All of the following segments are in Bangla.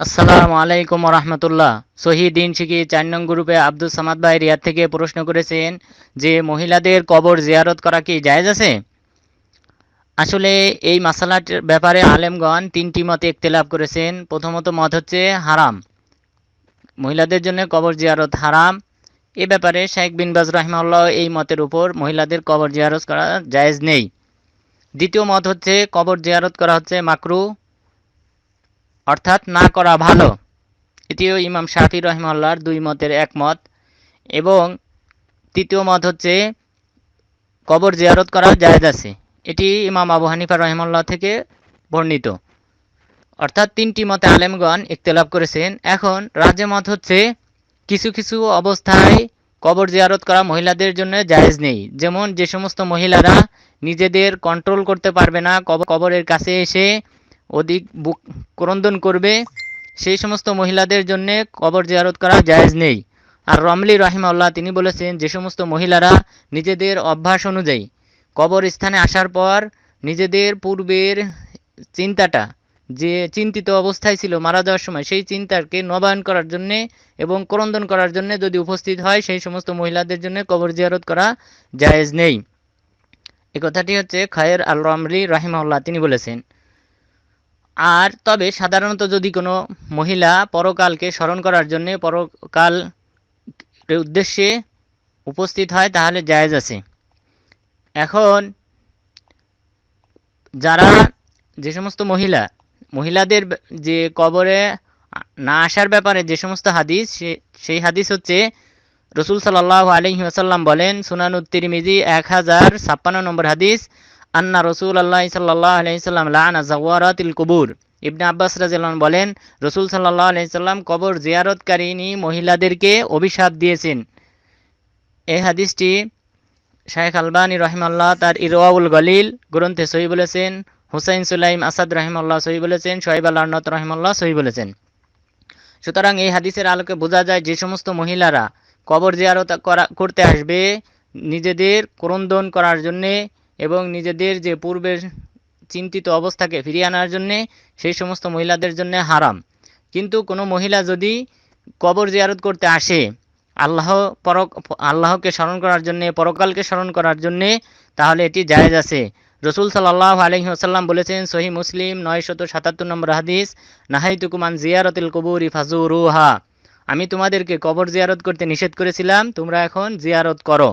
আসসালামু আলাইকুম রহমতুল্লাহ। সহি দিন শিখি চার নং গ্রুপে আব্দুল সামাদ ভাই রিয়াদ থেকে প্রশ্ন করেছেন যে, মহিলাদের কবর জিয়ারত করা কি জায়েজ আছে? আসলে এই মাসালাটির ব্যাপারে আলেমগণ তিনটি মতে ইখতিলাফ করেছেন। প্রথমত মত হচ্ছে হারাম। মহিলাদের জন্য কবর জিয়ারত হারাম। এ ব্যাপারে শেখ বিন বাজ রহমাল্লাহ এই মতের উপর মহিলাদের কবর জিয়ারত করা জায়েজ নেই। দ্বিতীয় মত হচ্ছে, কবর জিয়ারত করা হচ্ছে মাকরু, অর্থাৎ না করা ভালো। এটিও ইমাম শাফি রহমাল্লাহর দুই মতের একমত এবং তৃতীয় মত হচ্ছে, কবর জিয়ারত করা জায়েজ আছে। এটি ইমাম আবু হানিফা রহমাল্লাহ থেকে বর্ণিত। অর্থাৎ তিনটি মতে আলেমগণ ইখতলাফ করেছেন। এখন রাজ্য মত হচ্ছে, কিছু কিছু অবস্থায় কবর জিয়ারত করা মহিলাদের জন্য জায়েজ নেই। যেমন যে সমস্ত মহিলারা নিজেদের কন্ট্রোল করতে পারবে না কবর কবরের কাছে এসে অধিক বুক ক্রন্দন করবে, সেই সমস্ত মহিলাদের জন্য কবর জিয়ারত করা জায়েজ নেই। আর রমলি রহিমাল্লাহ তিনি বলেছেন, যে সমস্ত মহিলারা নিজেদের অভ্যাস অনুযায়ী কবর স্থানে আসার পর নিজেদের পূর্বের চিন্তাটা যে চিন্তিত অবস্থায় ছিল, মারা যাওয়ার সময়, সেই চিন্তাকে নবায়ন করার জন্যে এবং ক্রন্দন করার জন্য যদি উপস্থিত হয়, সেই সমস্ত মহিলাদের জন্য কবর জিয়ারত করা জায়েজ নেই। এ কথাটি হচ্ছে খায়ের আল রমলি রাহিমাল্লাহ তিনি বলেছেন, আর তবে সাধারণত যদি কোনো মহিলা পরকালকে স্মরণ করার জন্য পরকাল উদ্দেশ্যে উপস্থিত হয়, তাহলে জায়েজ আছে। এখন যারা যে সমস্ত মহিলা মহিলাদের যে কবরে না আসার ব্যাপারে যে সমস্ত হাদিস সেই হাদিস হচ্ছে রসুল সাল্লাহ আলহি আসাল্লাম বলেন সুনানুত্তিরমিজি এক হাজার ছাপ্পান্ন নম্বর হাদিস, আন্না রসুল আল্লাহ সাল্লাহ আলহিসাল্লাম লানা জাওয়ারাতিল কবুর। ইবনে আব্বাস রাজিয়াল্লাহ বলেন, রসুল সাল্লাহ আলহিসাল্লাম কবর জিয়ারতকারিনী মহিলাদেরকে অভিশাপ দিয়েছেন। এই হাদিসটি শাহেখ আলবানী রহিমাল্লাহ তার ইরওয়াউল গলিল গ্রন্থে সহি বলেছেন হুসাইন সুলাইম আসাদ রহিমাল্লাহ সহি বলেছেন শহীব আল্লাহ রহিমাল্লাহ সহি বলেছেন। সুতরাং এই হাদিসের আলোকে বোঝা যায় যে সমস্ত মহিলারা কবর জিয়ারত করা, করতে আসবে নিজেদের ক্রন্দন করার জন্যে এবং নিজেদের যে পূর্বের চিন্তিত অবস্থাকে ফিরিয়ে আনার জন্যে সেই সমস্ত মহিলাদের জন্য হারাম। কিন্তু কোনো মহিলা যদি কবর জিয়ারত করতে আসে, আল্লাহ পর আল্লাহকে স্মরণ করার জন্যে, পরকালকে স্মরণ করার জন্যে, তাহলে এটি জায়েজ আছে। রসুল সাল্লাহ আলহি আসাল্লাম বলেছেন, সহি মুসলিম নয়শত সাতাত্তর নম্বর হাদিস নাহাই তুকুমান জিয়ারতুল কবুর ফাজুরুহা আমি তোমাদেরকে কবর জিয়ারত করতে নিষেধ করেছিলাম, তোমরা এখন জিয়ারত করো।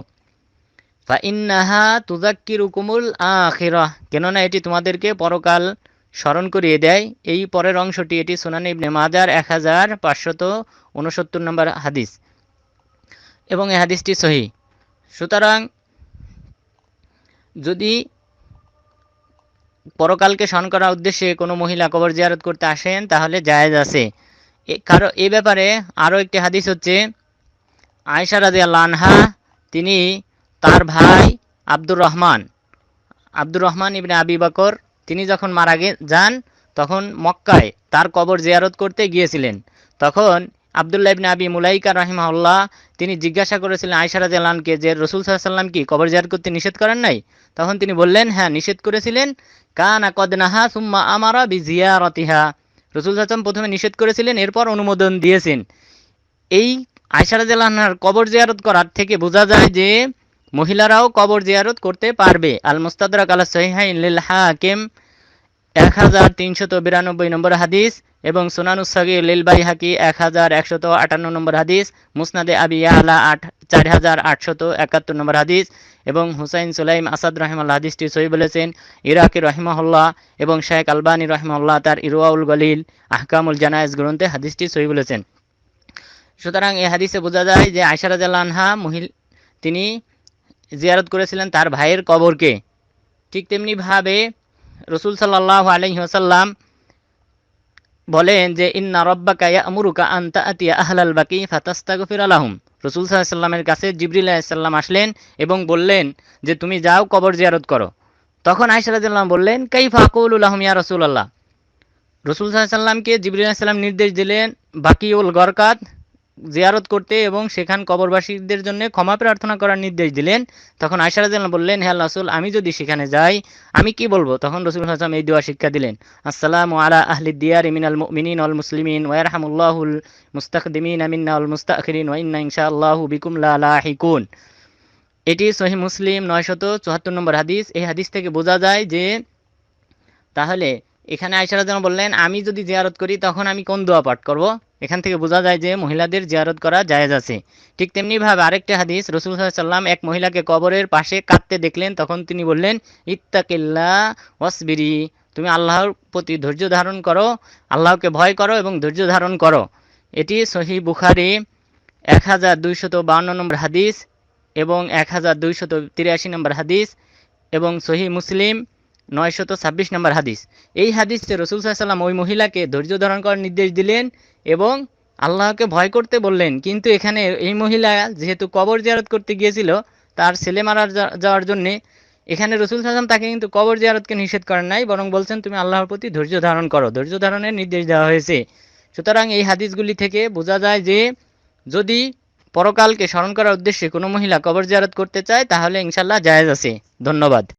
ফা ইন্নাহা তুজাক্কির উকুমুল আখিরা। কেননা এটি তোমাদেরকে পরকাল স্মরণ করিয়ে দেয়। এই পরের অংশটি, এটি সোনান ইবনে মাজার এক হাজার পাঁচশত উনসত্তর নম্বর হাদিস। এবং এই হাদিসটি সহি। সুতরাং যদি পরকালকে স্মরণ করার উদ্দেশ্যে কোনো মহিলা কবর জিয়ারত করতে আসেন, তাহলে জায়েজ আছে। কারও, এ ব্যাপারে আরও একটি হাদিস হচ্ছে আয়সা রাজি আনহা, তিনি তার ভাই আব্দুর রহমান আব্দুর রহমান ইবনে আবি বকর, তিনি যখন মারা যান, তখন মক্কায় তার কবর জিয়ারত করতে গিয়েছিলেন। তখন আবদুল্লাহ ইবনে আবি মুলাইকা রাহিমাহুল্লাহ, তিনি জিজ্ঞাসা করেছিলেন আয়সারা জালানকে যে রসুল সাল্লাম কি কবর জিয়ারত করতে নিষেধ করেন নাই? তখন তিনি বললেন হ্যাঁ নিষেধ করেছিলেন। কান আকদনাহা সুম্মা আমারা বি জিয়ারতিহা রসুল সাল্লাম প্রথমে নিষেধ করেছিলেন, এরপর অনুমোদন দিয়েছেন। এই আয়সারা জালানহার কবর জিয়ারত করার থেকে বোঝা যায় যে মহিলারাও কবর জিয়ারত করতে পারবে। আল মুস্তাদরাক আলা সহিহাইন লিল হাকিম এক হাজার তিনশত বিরানব্বই নম্বর হাদিস এবং সোনানুসাগি লিলবাই হাকি এক হাজার একশত আটান্ন নম্বর হাদিস, মুসনাদে আবি আলা আট, চার হাজার আটশত একাত্তর নম্বর হাদিস এবং হুসাইন সুলাইম আসাদ রহমাল্লা হাদিসটি সই বলেছেন। ইরাকি রহিমাহুল্লাহ এবং শেখ আলবানী রহিমাল্লাহ তার ইরোয়াউল গলিল আহকামুল জানায়েজ গ্রন্থে হাদিসটি সই বলেছেন। সুতরাং এই হাদিসে বোঝা যায় যে আয়সারাজ আনহা মহিল, তিনি জিয়ারত করেছিলেন তার ভাইয়ের কবরকে। ঠিক তেমনিভাবে রসুল সাল্লাহ আলহিহাসাল্লাম বলেন যে, ইন্না রব্বাকা আমুরুকা আন্তা আতিয়া আহলাল বাকি ফাতাস্তাগফির আলাহুম রসুল সাল্লামের কাছে জিবরিল আলাইসাল্লাম আসলেন এবং বললেন যে, তুমি যাও, কবর জিয়ারত করো। তখন আয়সারাজাল্লাম বললেন কাই ফাকুল আহম ইয়া রসুল আল্লাহ রসুল সাল্লামকে জিবরুল সাল্লাম নির্দেশ দিলেন, বাকিউল গরকাত জিয়ারত করতে এবং সেখান কবরবাসীদের জন্য ক্ষমা প্রার্থনা করার নির্দেশ দিলেন। তখন আয়সা রাদিয়াল্লাহু বললেন হ্যাঁ রাসূল, আমি যদি সেখানে যাই, আমি কি বলব? তখন রসুল হাসাম এই দোয়া শিক্ষা দিলেন, আসসালামু আলা আহলি দিয়ার মিনাল মুমিনিন ওয়াল মুসলিমিন ওয়া ইয়ারহামুল্লাহুল মুস্তাকদিমিন মিন্না ওয়াল মুস্তাখিরিন ওয়া ইন্না ইনশাআল্লাহু বিকুম লা লাহিকুন। এটি সহি মুসলিম নয়শত চুয়াত্তর নম্বর হাদিস। এই হাদিস থেকে বোঝা যায় যে, তাহলে এখানে আয়সারা যেন বললেন, আমি যদি জিয়ারত করি, তখন আমি কোন দোয়া পাঠ করব? এখান থেকে বোঝা যায় যে মহিলাদের জিয়ারত করা জায়েজ আছে। ঠিক তেমনিভাবে আরেকটা হাদিস, রসুল সাল্লাম এক মহিলাকে কবরের পাশে কাঁদতে দেখলেন, তখন তিনি বললেন, ইত্তাকিল্লা ওয়াসবিরি, তুমি আল্লাহর প্রতি ধৈর্য ধারণ করো, আল্লাহকে ভয় করো এবং ধৈর্য ধারণ করো। এটি সহি বুখারি, এক হাজার দুইশত বাউন্ন নম্বর হাদিস এবং এক হাজার দুইশত তিরাশি নম্বর হাদিস এবং সহি মুসলিম, নয়শত ছাব্বিশ নম্বর হাদিস। এই হাদিসে রসুল সাল্লাম ওই মহিলাকে ধৈর্য ধারণ করার নির্দেশ দিলেন এবং আল্লাহকে ভয় করতে বললেন, কিন্তু এখানে এই মহিলা যেহেতু কবর জিয়ারত করতে গিয়েছিল, তার ছেলে মারা যা- যাওয়ার জন্যে, এখানে রসুল সাল্লাম তাকে কিন্তু কবর জিয়ারতকে নিষেধ করেন নাই, বরং বলছেন, তুমি আল্লাহর প্রতি ধৈর্য ধারণ করো। ধৈর্য ধারণের নির্দেশ দেওয়া হয়েছে। সুতরাং এই হাদিসগুলি থেকে বোঝা যায় যে, যদি পরকালকে স্মরণ করার উদ্দেশ্যে কোনো মহিলা কবর জিয়ারত করতে চায়, তাহলে ইনশাল্লাহ জায়েজ আছে। ধন্যবাদ।